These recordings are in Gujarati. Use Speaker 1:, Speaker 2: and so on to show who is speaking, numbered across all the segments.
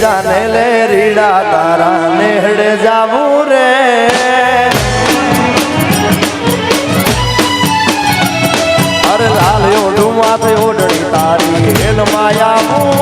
Speaker 1: જાને લે રીડા, તારા નેહડે જાવું રે. અરે લાલ ઓઢું માથે ઓઢણી તારી હેલ માયા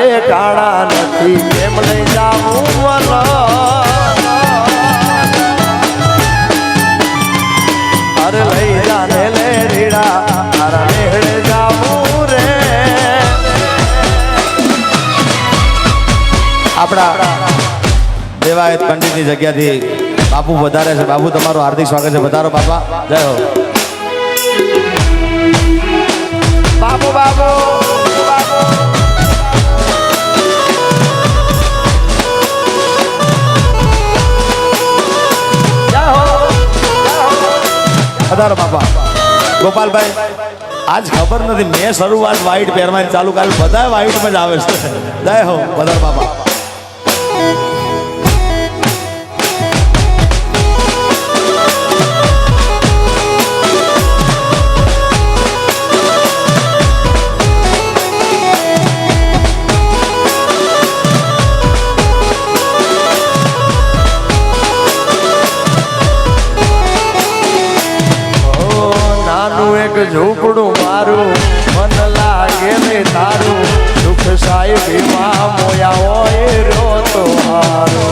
Speaker 1: નળિયા ના નથી. કેમ લઈ જાવું અરે લઈ જાને લે રીડા. મારા નેહડે જાવું રે.
Speaker 2: આપણા દેવાયત પંડિતની જગ્યાથી બાપુ વધારે છે. બાપુ, તમારું હાર્દિક સ્વાગત છે. વધારો બાપા. જય હો.
Speaker 1: બાપુ બાબુ
Speaker 2: વધારો બાપા. ગોપાલભાઈ, આજ ખબર નથી, મેં શરૂઆત વ્હાઈટ પહેરવાની ચાલુ કરી બધા વ્હાઈટમાં જ આવે છે. દય હો, વધારો બાપા.
Speaker 1: ઝૂંપડું મારું, મન લાગે ને તારું. સુખ સાહેબીમાં મોયા હોય રોતો હારો.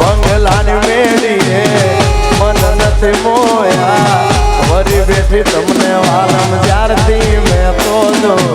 Speaker 1: બંગલાની મેળીએ, મન નથી મોયા. વરી બેઠી તમને વાલમ જ્યારથી મેં તો જોયા.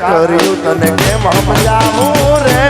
Speaker 1: કર્યું તને કેમ સમજાવું રે?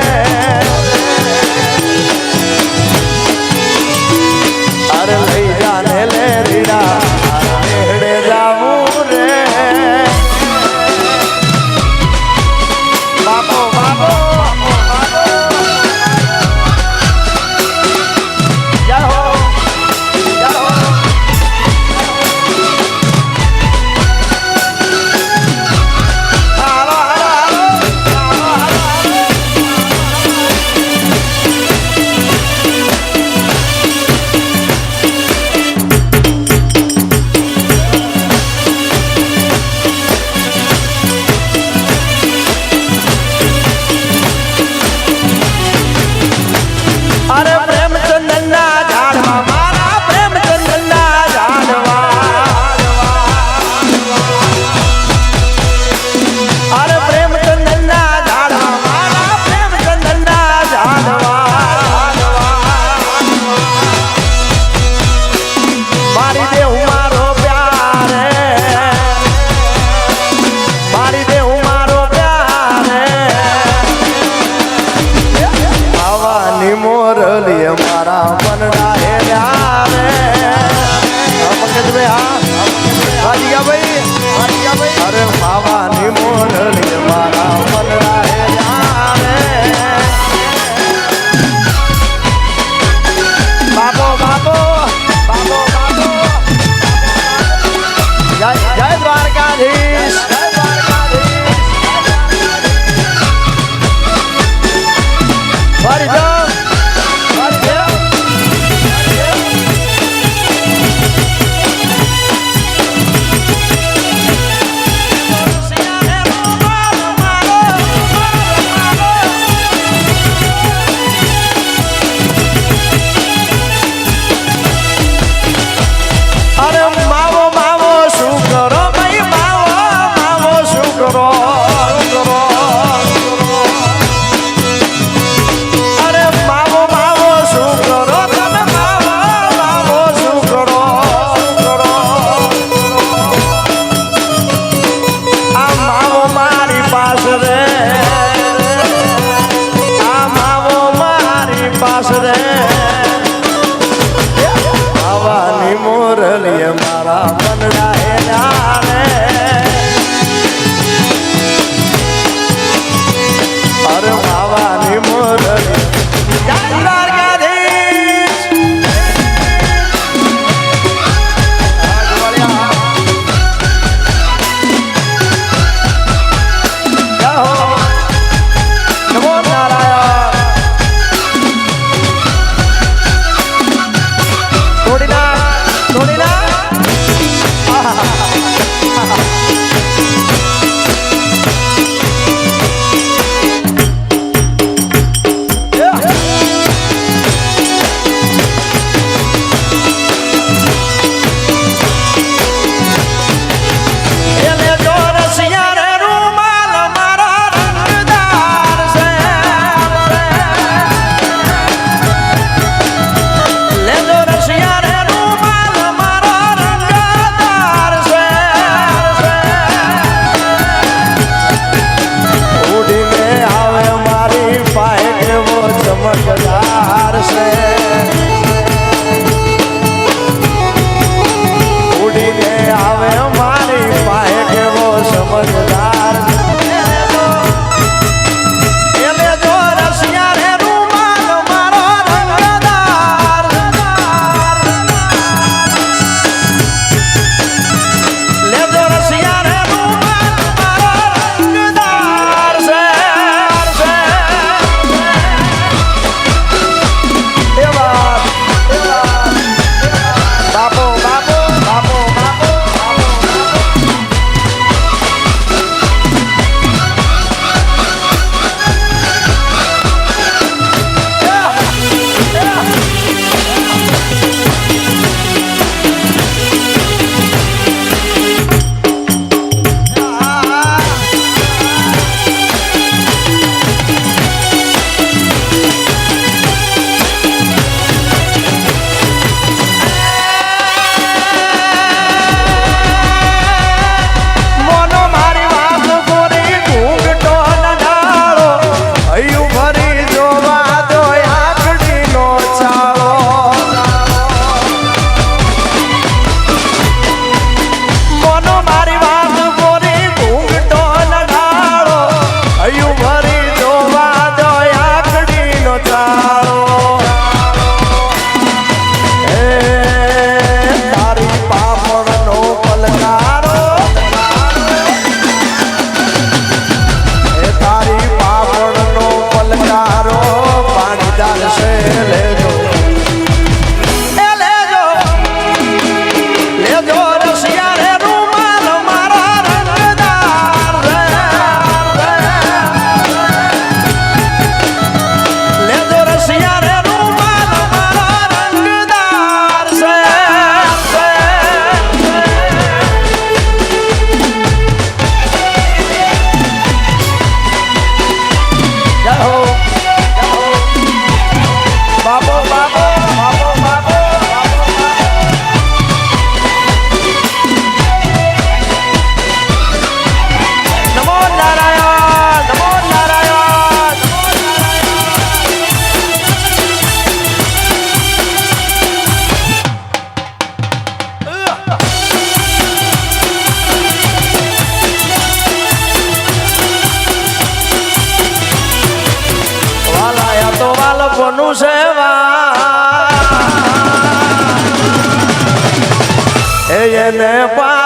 Speaker 1: સેવા. એને પાર